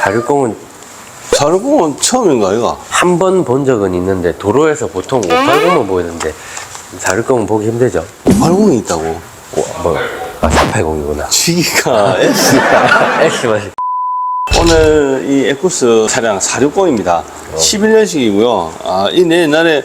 460은 460은 처음인가, 이거? 한 번 본 적은 있는데 도로에서 보통 580만 보이는데 460은 보기 힘들죠. 580이 있다고. 오, 뭐, 아, 480이구나. 지기가 S. S 맞지? 오늘 이 에쿠스 차량 460입니다. 11년식이고요. 아, 이내 옛날에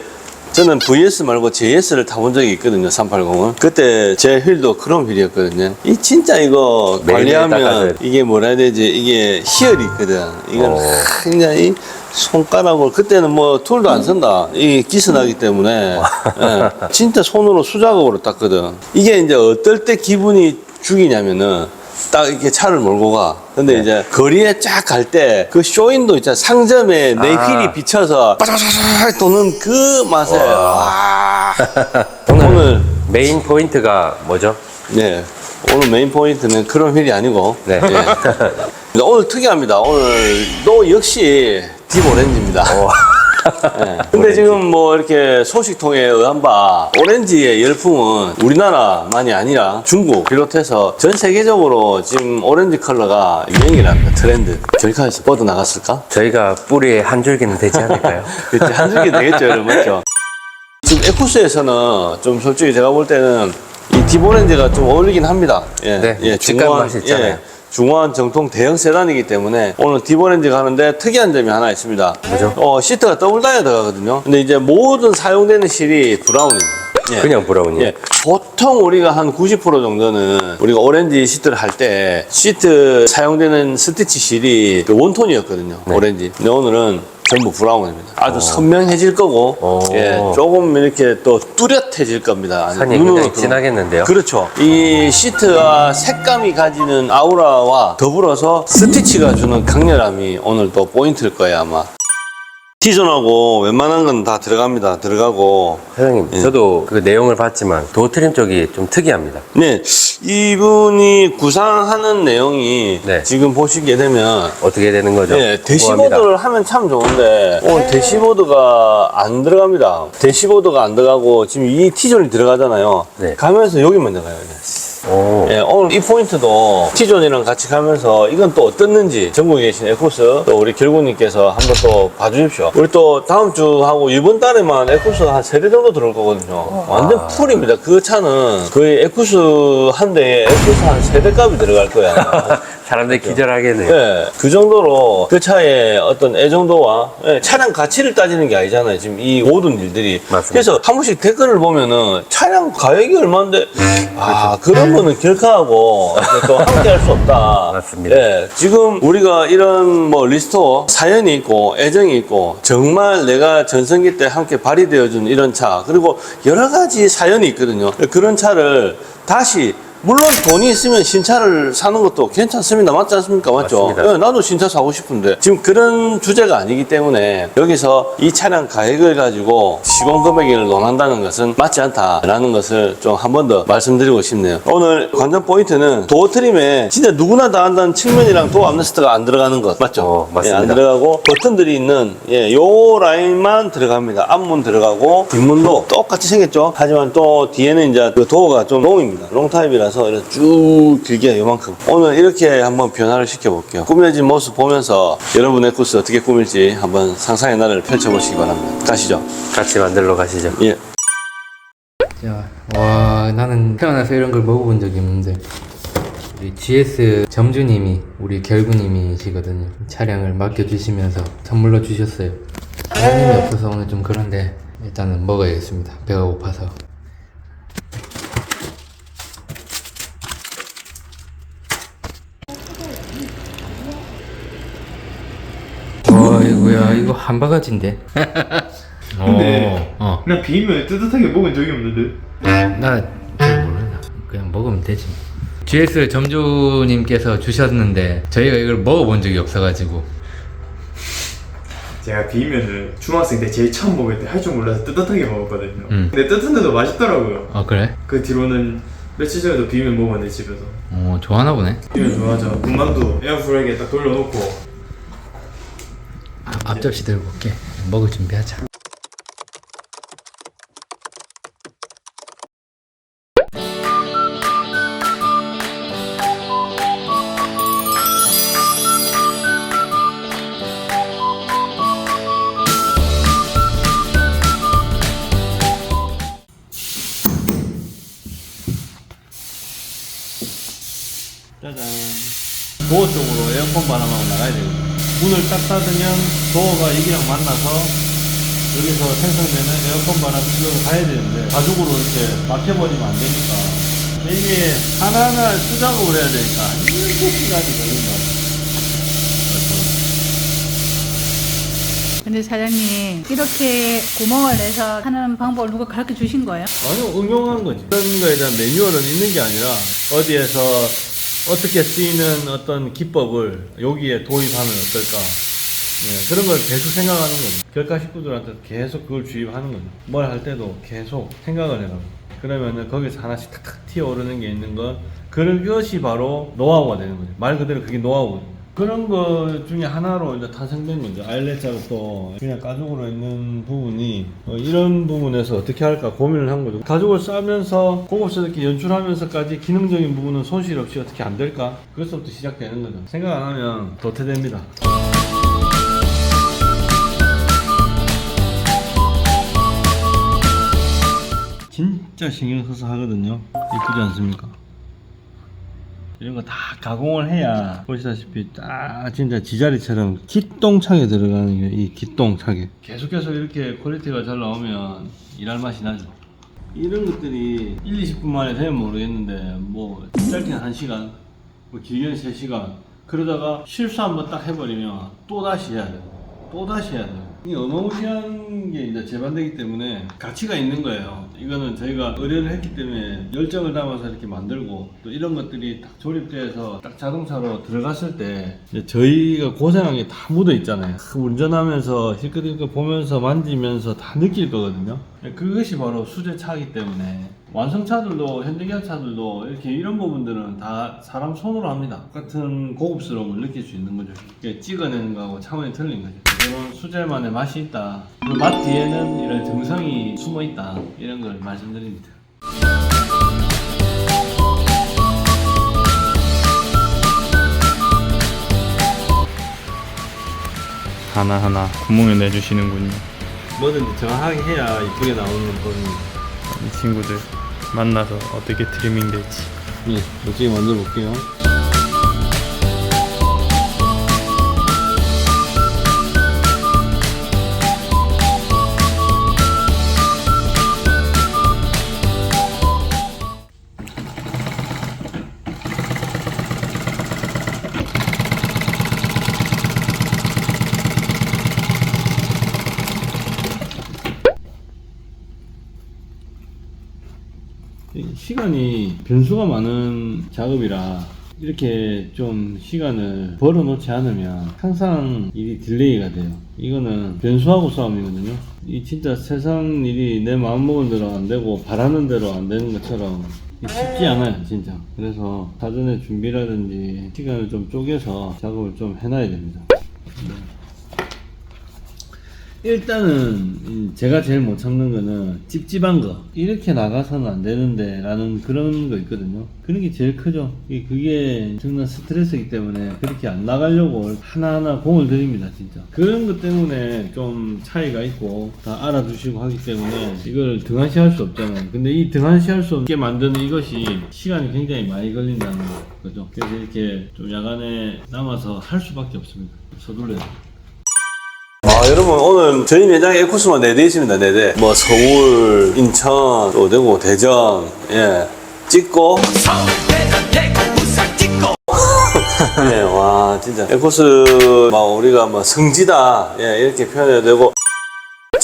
저는 VS 말고 JS를 타본 적이 있거든요, 380은. 그때 제 휠도 크롬 휠이었거든요. 이 진짜 이거 관리하면. 이게 뭐라 해야 되지? 이게 희열이 있거든. 이건 어. 그냥 이 손가락으로 그때는 뭐 툴도 안 쓴다. 이 기스나기 때문에 예, 진짜 손으로 수작업으로 땄거든. 이게 이제 어떨 때 기분이 죽이냐면은 딱 이렇게 차를 몰고 가. 근데 네. 이제 거리에 쫙 갈 때 그 쇼인도 있잖아. 상점에 내 아. 휠이 비쳐서 빠삭빠삭 도는 그 맛에 와. 오늘, 오늘 메인 포인트가 뭐죠? 네. 오늘 메인 포인트는 그런 휠이 아니고 네. 예. 오늘 특이합니다. 오늘도 역시 딥 오렌지입니다. 어, 예. 근데 지금 뭐 이렇게 소식통에 의한 바 오렌지의 열풍은 우리나라만이 아니라 중국 비롯해서 전 세계적으로 지금 오렌지 컬러가 유행이랍니다. 트렌드. 결카에서 뻗어 나갔을까? 저희가 뿌리에 한 줄기는 되지 않을까요? 그때 한 줄기 되겠죠, 여러분. 맞죠? 지금 에쿠스에서는 좀 솔직히 제가 볼 때는 이 딥오렌지가 좀 어울리긴 합니다. 예, 네, 직감 맛이 있잖아요. 중화한 정통 대형 세단이기 때문에 오늘 딥오렌지가 하는데 특이한 점이 하나 있습니다. 뭐죠? 어, 시트가 더블 다이어 들어가거든요. 근데 이제 모든 사용되는 실이 브라운입니다. 예. 그냥 브라운이요? 예. 보통 우리가 한 90% 정도는 우리가 오렌지 시트를 할 때 시트 사용되는 스티치 실이 그 원톤이었거든요. 네. 오렌지. 근데 오늘은 전부 브라운입니다. 아주 선명해질 거고, 어. 예, 조금 이렇게 또 뚜렷해질 겁니다. 산이 눈으로 굉장히 들어오면. 진하겠는데요? 그렇죠. 이 시트와 색감이 가지는 아우라와 더불어서 스티치가 주는 강렬함이 오늘 또 포인트일 거예요, 아마. T존하고 웬만한 건 다 들어갑니다. 들어가고. 사장님, 저도 그 내용을 봤지만 도트림 쪽이 좀 특이합니다. 네, 이분이 구상하는 내용이 네. 지금 보시게 되면 어떻게 되는 거죠? 네, 궁금합니다. 대시보드를 하면 참 좋은데 오늘 대시보드가 안 들어갑니다. 대시보드가 안 들어가고 지금 이 T존이 들어가잖아요. 네. 가면서 여기 먼저 가요. 오, 예, 오늘 이 포인트도 T존이랑 같이 가면서 이건 또 어떻는지 전국에 계신 에코스 또 우리 결구님께서 한번 또 봐주십시오. 우리 또 다음 주하고 이번 달에만 에코스 한 세 대 정도 들어올 거거든요. 완전 풀입니다. 그 차는 거의 에코스 한 대에 에코스 한 세 대 값이 들어갈 거야. 사람들이 기절하겠네요. 예, 그 정도로 그 차의 어떤 애정도와 예, 차량 가치를 따지는 게 아니잖아요. 지금 이 모든 일들이. 맞습니다. 그래서 한 번씩 댓글을 보면은 차량 가격이 얼마인데 아 그런 거는 결카하고 이제 또 함께 할 수 없다. 맞습니다. 예, 지금 우리가 이런 뭐 리스토 사연이 있고 애정이 있고 정말 내가 전성기 때 함께 발휘되어준 이런 차 그리고 여러 가지 사연이 있거든요. 그런 차를 다시 물론 돈이 있으면 신차를 사는 것도 괜찮습니다. 맞지 않습니까? 맞죠? 맞습니다. 예, 나도 신차 사고 싶은데 지금 그런 주제가 아니기 때문에 여기서 이 차량 가격을 가지고 시공 금액을 논한다는 것은 맞지 않다라는 것을 좀 한 번 더 말씀드리고 싶네요. 오늘 관전 포인트는 도어 트림에 진짜 누구나 다 한다는 측면이랑 도어 암레스트가 안 들어가는 것 맞죠? 어, 맞습니다. 예, 안 들어가고 버튼들이 있는 예, 요 라인만 들어갑니다. 앞문 들어가고 뒷문도 똑같이 생겼죠. 하지만 또 뒤에는 이제 그 도어가 좀 롱입니다. 롱 타입이라 서 이렇게 쭉 길게 요만큼. 오늘 이렇게 한번 변화를 시켜볼게요. 꾸며진 모습 보면서 여러분의 코스 어떻게 꾸밀지 한번 상상의 나를 펼쳐보시기 바랍니다. 가시죠. 같이 만들러 가시죠. 예. 자, 와, 나는 태어나서 이런 걸 먹어본 적이 없는데. 우리 GS 점주님이 우리 결구님이시거든요. 차량을 맡겨주시면서 선물로 주셨어요. 사장님이 없어서 오늘 좀 그런데 일단은 먹어야겠습니다. 배가 고파서. 어이구야, 이거 한 바가지인데. 근데 어, 어. 난 비빔면 뜨뜻하게 먹은 적이 없는데 나잘 몰라. 그냥 먹으면 되지. 뭐. GS 점주님께서 주셨는데 저희가 이걸 먹어본 적이 없어가지고 제가 비빔면을 중학생 때 제일 처음 먹을 때 할 줄 몰라서 뜨뜻하게 먹었거든요 음. 근데 뜨뜻한데도 맛있더라고요 아 그래? 그 뒤로는 며칠 전에도 비빔면 먹었는데 집에서 어 좋아하나 보네. 비빔면 좋아하죠 군만두 에어프라이기에 딱 돌려놓고 아, 앞접시 들고 올게. 먹을 준비하자. 문을 딱 닫으면 도어가 여기랑 만나서 여기서 생성되는 에어컨 바람 일로 가야 되는데 가죽으로 이렇게 막혀버리면 안 되니까 이게 하나하나 수작업을 해야 되니까 이렇게 시간이 걸린다. 근데 사장님 이렇게 구멍을 내서 하는 방법을 누가 가르쳐 주신 거예요? 아니요, 응용한 거지. 그런 거에 대한 매뉴얼은 있는 게 아니라 어디에서 어떻게 쓰이는 어떤 기법을 여기에 도입하면 어떨까. 네, 그런 걸 계속 생각하는 거죠. 결과 식구들한테 계속 그걸 주입하는 거죠. 뭘 할 때도 계속 생각을 해라고. 그러면은 거기서 하나씩 탁탁 튀어오르는 게 있는 거. 그것이 바로 노하우가 되는 거죠. 말 그대로 그게 노하우거든요. 그런 거 중에 하나로 이제 탄생된 거죠. 아일렛 작업도 그냥 가죽으로 있는 부분이 어, 이런 부분에서 어떻게 할까 고민을 한 거죠. 가죽을 싸면서 고급스럽게 연출하면서까지 기능적인 부분은 손실 없이 어떻게 안 될까? 그것부터 시작되는 거죠. 생각 안 하면 도태됩니다. 진짜 신경 써서 하거든요. 이쁘지 않습니까? 이런 거 다 가공을 해야 보시다시피 딱 진짜 지자리처럼 기똥차게 들어가는 게 이 기똥차게 계속해서 이렇게 퀄리티가 잘 나오면 일할 맛이 나죠. 이런 것들이 1, 20분 만에 되면 모르겠는데 뭐 짧게는 1시간 뭐 길게는 3시간. 그러다가 실수 한번 딱 해버리면 또 다시 해야 돼요. 또 다시 해야 돼요 이 어마무시한 게 이제 재반되기 때문에 가치가 있는 거예요. 이거는 저희가 의뢰를 했기 때문에 열정을 담아서 이렇게 만들고 또 이런 것들이 딱 조립돼서 딱 자동차로 들어갔을 때 저희가 고생한 게 다 묻어 있잖아요. 그 운전하면서 실컷실컷 보면서 만지면서 다 느낄 거거든요. 그것이 바로 수제차이기 때문에 완성차들도 현대기아차들도 이렇게 이런 부분들은 다 사람 손으로 합니다. 똑같은 고급스러움을 느낄 수 있는 거죠. 찍어내는 거하고 차원이 틀린 거죠. 수제만의 맛이 있다. 그맛 뒤에는 이런 정성이 숨어 있다. 이런 걸 말씀드립니다. 하나하나 구멍을 내주시는군요. 뭐든지 정확하게 해야 이쁘게 나오는 법입니다. 이 친구들 만나서 어떻게 트리밍 될지. 예, 멋지게 만들어 볼게요. 시간이 변수가 많은 작업이라 이렇게 좀 시간을 벌어 놓지 않으면 항상 일이 딜레이가 돼요. 이거는 변수하고 싸움이거든요. 이 진짜 세상 일이 내 마음먹은 대로 안 되고 바라는 대로 안 되는 것처럼 쉽지 않아요, 진짜. 그래서 사전에 준비라든지 시간을 좀 쪼개서 작업을 좀 해놔야 됩니다. 일단은 이 제가 제일 못 참는 거는 찝찝한 거. 이렇게 나가서는 안 되는데 라는 그런 거 있거든요. 그런 게 제일 크죠. 이 그게 엄청난 스트레스이기 때문에 그렇게 안 나가려고 하나하나 공을 들입니다 진짜. 그런 것 때문에 좀 차이가 있고 다 알아두시고 하기 때문에 이걸 등한시할 수 없잖아요. 근데 이 등한시할 수 없게 만드는 이것이 시간이 굉장히 많이 걸린다는 거죠. 그래서 이렇게 좀 야간에 남아서 할 수밖에 없습니다. 서둘러야 돼요. 아, 여러분, 오늘 저희 매장에 에코스만 4대 있습니다, 4대. 뭐, 서울, 인천, 또 대구, 대전, 예. 찍고. 예, 와, 진짜. 에코스, 막, 우리가 뭐, 성지다. 예, 이렇게 표현해도 되고.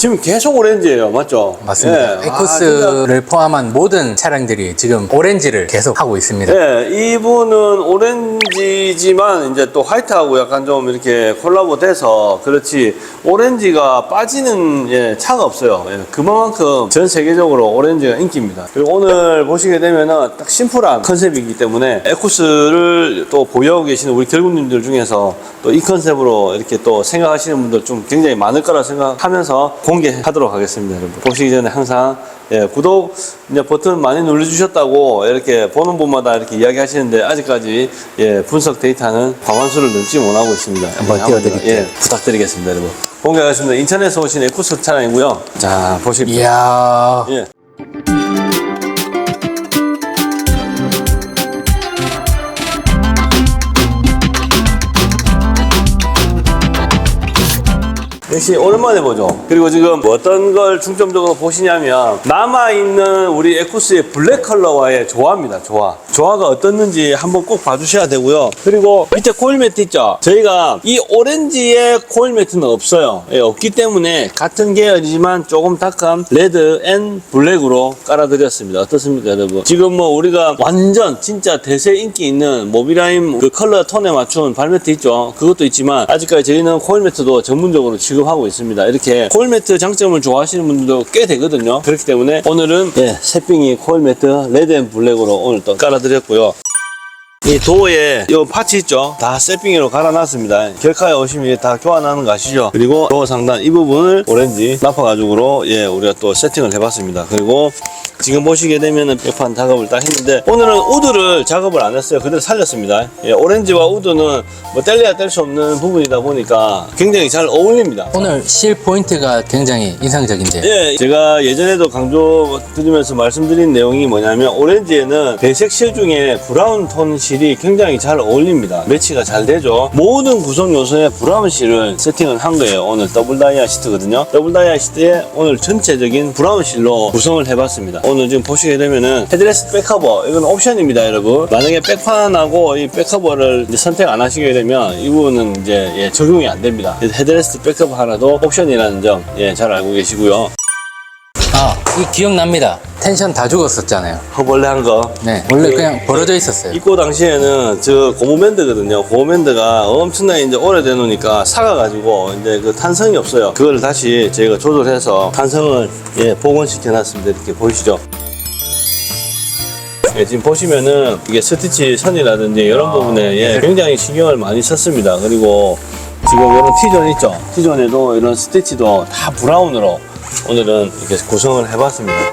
지금 계속 오렌지예요 맞죠? 맞습니다. 예. 아, 진짜. 에코스를 포함한 모든 차량들이 지금 오렌지를 계속 하고 있습니다. 네, 이분은 오렌지지만 이제 또 화이트하고 약간 좀 이렇게 콜라보 돼서 그렇지 오렌지가 빠지는 예, 차가 없어요. 예, 그만큼 전 세계적으로 오렌지가 인기입니다. 그리고 오늘 보시게 되면은 딱 심플한 컨셉이기 때문에 에코스를 또 보유하고 계시는 우리 결국님들 중에서 또 이 컨셉으로 이렇게 또 생각하시는 분들 좀 굉장히 많을 거라 생각하면서 공개하도록 하겠습니다, 여러분. 보시기 전에 항상 예, 구독 이제 버튼 많이 눌러주셨다고 이렇게 보는 분마다 이렇게 이야기하시는데 아직까지 예, 분석 데이터는 과반수를 넘지 못하고 있습니다. 한번 예, 띄워드릴게요. 예, 부탁드리겠습니다, 여러분. 공개하겠습니다. 인천에서 오신 에쿠스 차량이고요. 자, 보십시오. 이야. 예. 역시 오랜만에 보죠. 그리고 지금 어떤 걸 중점적으로 보시냐면 남아있는 우리 에쿠스의 블랙 컬러와의 조화입니다. 조화. 조화가 어떻는지 한번 꼭 봐주셔야 되고요. 그리고 밑에 코일 매트 있죠. 저희가 이 오렌지의 코일 매트는 없어요. 예, 없기 때문에 같은 계열이지만 조금 탁한 레드 앤 블랙으로 깔아드렸습니다. 어떻습니까, 여러분? 지금 뭐 우리가 완전 진짜 대세 인기 있는 모비라임 그 컬러 톤에 맞춘 발매트 있죠. 그것도 있지만 아직까지 저희는 코일 매트도 전문적으로 취급하고 있습니다. 이렇게 코일 매트 장점을 좋아하시는 분들도 꽤 되거든요. 그렇기 때문에 오늘은 예, 새삥이 코일 매트 레드 앤 블랙으로 오늘 또 깔아드렸고요. 이 도어에 이 파츠 있죠? 다 세핑으로 갈아놨습니다. 결카에 오시면 다 교환하는 거 아시죠? 그리고 도어 상단 이 부분을 오렌지 나파 가죽으로 예 우리가 또 세팅을 해봤습니다. 그리고 지금 보시게 되면은 백판 작업을 딱 했는데 오늘은 우드를 작업을 안 했어요. 그대로 살렸습니다. 예, 오렌지와 우드는 뭐 뗄래야 뗄 수 없는 부분이다 보니까 굉장히 잘 어울립니다. 오늘 실 포인트가 굉장히 인상적인데 예, 제가 예전에도 강조 드리면서 말씀드린 내용이 뭐냐면 오렌지에는 배색 실 중에 브라운 톤 실이 굉장히 잘 어울립니다. 매치가 잘 되죠. 모든 구성 요소에 브라운 실을 세팅을 한 거예요. 오늘 더블 다이아 시트거든요. 더블 다이아 시트에 오늘 전체적인 브라운 실로 구성을 해봤습니다. 오늘 지금 보시게 되면은 헤드레스트 백커버 이건 옵션입니다, 여러분. 만약에 백판하고 이 백커버를 선택 안 하시게 되면 이 부분은 이제 예, 적용이 안 됩니다. 그래서 헤드레스트 백커버 하나도 옵션이라는 점 예, 잘 알고 계시고요. 아, 이 기억납니다. 텐션 다 죽었었잖아요. 허벌레 한 거. 네, 원래 그 냥 벌어져 있었어요. 입고 당시에는 저 고무밴드거든요. 고무밴드가 엄청나게 이제 오래돼 놓으니까 사가가지고 이제 그 탄성이 없어요. 그걸 다시 저희가 조절해서 탄성을 예, 복원시켜 놨습니다. 이렇게 보이시죠? 예, 지금 보시면은 이게 스티치 선이라든지 이런 부분에 예, 굉장히 신경을 많이 썼습니다. 그리고 지금 이런 T존 있죠? T존에도 이런 스티치도 다 브라운으로 오늘은 이렇게 구성을 해봤습니다.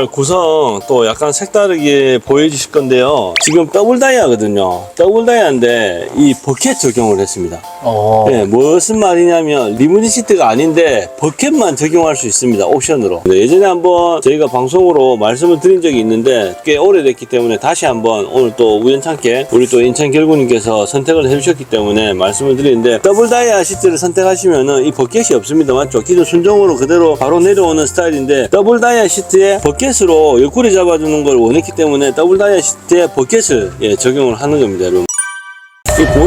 오늘 구성 또 약간 색다르게 보여주실 건데요. 지금 더블 다이아거든요. 더블 다이아인데 이 버켓 적용을 했습니다. 어, 네, 무슨 말이냐면 리무진 시트가 아닌데 버켓만 적용할 수 있습니다. 옵션으로. 네, 예전에 한번 저희가 방송으로 말씀을 드린 적이 있는데 꽤 오래됐기 때문에 다시 한번 오늘 또 우연찮게 우리 또 인천 결구님께서 선택을 해주셨기 때문에 말씀을 드리는데 더블 다이아 시트를 선택하시면은 이 버켓이 없습니다. 맞죠? 기존 순정으로 그대로 바로 내려오는 스타일인데 더블 다이아 시트에 버 켓으로 옆구리 잡아주는 걸 원했기 때문에 더블 다이아 시트에 버켓을 예, 적용을 하는 겁니다. 여러분.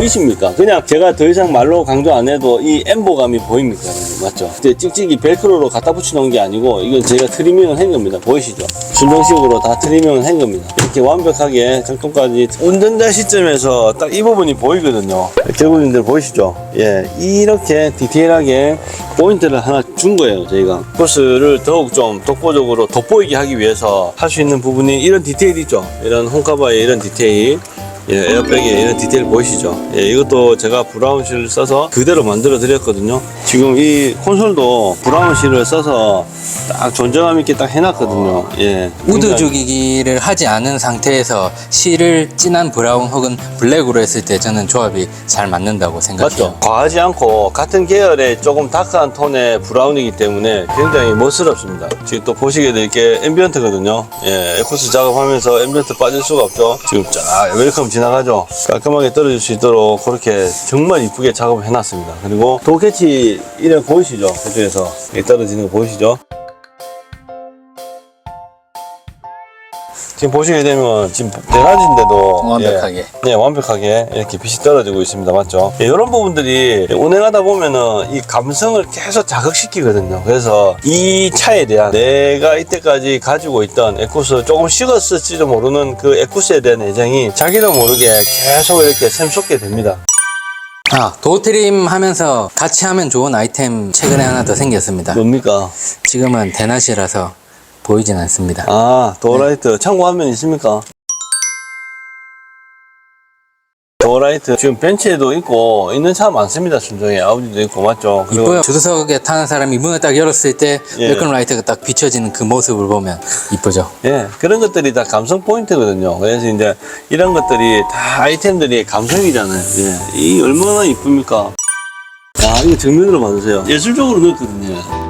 이 보이십니까? 그냥 제가 더 이상 말로 강조 안 해도 이 엠보감이 보입니까? 맞죠? 이제 찍찍이 벨크로로 갖다 붙여놓은 게 아니고 이건 제가 트리밍을 한 겁니다. 보이시죠? 순정식으로 다 트리밍을 한 겁니다. 이렇게 완벽하게 정통까지 운전자 시점에서 딱 이 부분이 보이거든요. 결국님들 보이시죠? 예, 이렇게 디테일하게 포인트를 하나 준 거예요, 저희가. 코스를 더욱 좀 독보적으로 돋보이게 하기 위해서 할 수 있는 부분이 이런 디테일 있죠? 이런 홈카바의 이런 디테일. 예, 에어백에 이런 디테일 보이시죠? 예, 이것도 제가 브라운 실을 써서 그대로 만들어 드렸거든요. 지금 이 콘솔도 브라운 실을 써서 딱 존재감 있게 딱 해놨거든요. 예. 우드 굉장히- 주기기를 하지 않은 상태에서 실을 진한 브라운 혹은 블랙으로 했을 때 저는 조합이 잘 맞는다고 생각해요. 맞죠? 과하지 않고 같은 계열의 조금 다크한 톤의 브라운이기 때문에 굉장히 멋스럽습니다. 지금 또 보시게 될 게 앰비언트거든요. 예, 에코스 작업하면서 앰비언트 빠질 수가 없죠. 지금 쫙 웰컴 지나가죠. 깔끔하게 떨어질 수 있도록 그렇게 정말 이쁘게 작업을 해놨습니다. 그리고 도캐치 이런 보이시죠? 그쪽에서 떨어지는 거 보이시죠? 지금 보시게 되면 지금 대낮인데도 완벽하게. 예, 네, 완벽하게 이렇게 빛이 떨어지고 있습니다. 맞죠? 예, 이런 부분들이 운행하다 보면은 이 감성을 계속 자극시키거든요. 그래서 이 차에 대한 내가 이때까지 가지고 있던 에쿠스 조금 식었을지도 모르는 그 에쿠스에 대한 애정이 자기도 모르게 계속 이렇게 샘솟게 됩니다. 아, 도트림 하면서 같이 하면 좋은 아이템 최근에 하나 더 생겼습니다. 뭡니까? 지금은 대낮이라서 보이진 않습니다. 아, 도어라이트 참고하면 있습니까? 도어라이트 지금 벤츠에도 있고 있는 차 많습니다. 순정에 아우디도 있고 맞죠? 그리고 이뻐요. 주석에 타는 사람이 문을 딱 열었을 때 예. 웰컴 라이트가 딱 비춰지는 그 모습을 보면 이쁘죠. 예, 그런 것들이 다 감성 포인트거든요. 그래서 이제 이런 것들이 다 아이템들이 감성이잖아요. 예, 이 얼마나 이쁩니까? 아, 이거 정면으로 봐주세요. 예술적으로 넣었거든요.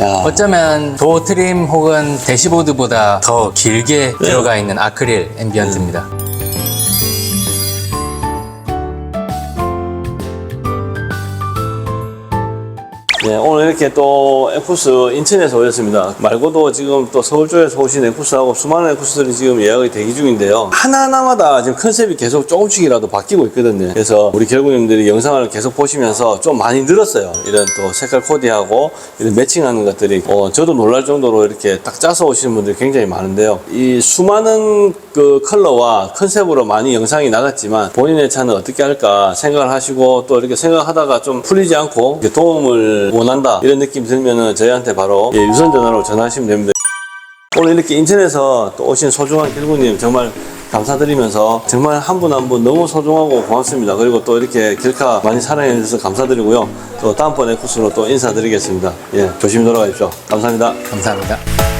야, 어쩌면 도트림 혹은 대시보드보다 더 길게 들어가 있는 아크릴 앰비언트입니다. 예, 오늘 이렇게 또 에쿠스 인천에서 오셨습니다. 말고도 지금 또 서울 쪽에서 오신 에쿠스하고 수많은 에쿠스들이 지금 예약이 대기 중인데요. 하나하나마다 지금 컨셉이 계속 조금씩이라도 바뀌고 있거든요. 그래서 우리 결국님들이 영상을 계속 보시면서 좀 많이 늘었어요. 이런 또 색깔 코디하고 이런 매칭하는 것들이 어, 저도 놀랄 정도로 이렇게 딱 짜서 오시는 분들이 굉장히 많은데요. 이 수많은 그 컬러와 컨셉으로 많이 영상이 나갔지만 본인의 차는 어떻게 할까 생각을 하시고 또 이렇게 생각하다가 좀 풀리지 않고 도움을 원한다 이런 느낌 들면은 저희한테 바로 예, 유선 전화로 전화하시면 됩니다. 오늘 이렇게 인천에서 또 오신 소중한 길구님 정말 감사드리면서 정말 한 분 한 분 너무 소중하고 고맙습니다. 그리고 또 이렇게 길카 많이 사랑해 주셔서 감사드리고요. 또 다음번에 코스로 또 인사드리겠습니다. 예, 조심히 돌아가십시오. 감사합니다. 감사합니다.